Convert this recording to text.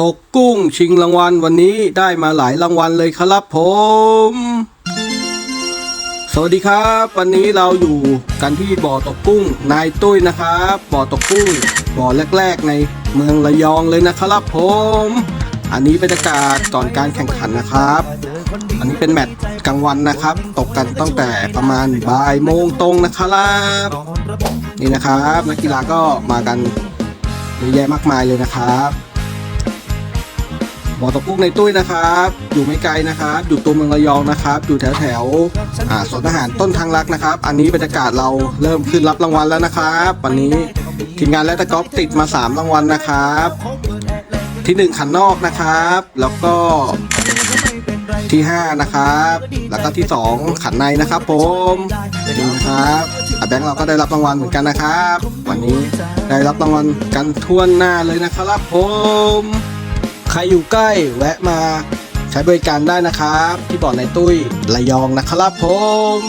ตกกุ้งชิงรางวัลวันนี้ได้มาหลายรางวัลเลยครับผม สวัสดีครับ วันนี้เราอยู่กันที่บ่อตกกุ้งนายตุ้ยนะครับบ่อตกกุ้งบ่อแรก ๆ ในเมืองระยองเลยนะครับผม อันนี้บรรยากาศก่อนการแข่งขันนะครับ อันนี้เป็นแมตช์กลางวันนะครับ ตกกันตั้งแต่ประมาณบ่ายโมงตรงนะครับนี่นะครับนักกีฬาก็มากันเยอะแยะมากมายเลยนะครับ บ่อตกกุ้งในตุ้ยนะครับ อยู่ไม่ไกลนะครับ อยู่ตัวเมืองระยองนะครับ อยู่แถวแถวๆอ่าสวนอาหารต้นทางรักนะครับ อันนี้บรรยากาศเราเริ่มขึ้นรับรางวัลแล้วนะครับ วันนี้ทีมงานและตะกอล์ฟติดมา 3 รางวัลนะครับ ที่ 1 ขันนอกนะครับ แล้วก็ที่ 5 นะครับ แล้วก็ที่ 2 ขันในนะครับ ผมนี่นะครับอาแบงค์เราก็ได้รับรางวัลเหมือนกันนะครับ วันนี้ได้รับรางวัลกันทั่วหน้าเลยนะครับผม รอยู่ใกล้แวะมาใช้บริการได้นะครับ ที่บ่อในตุ้ยระยองนะครับผม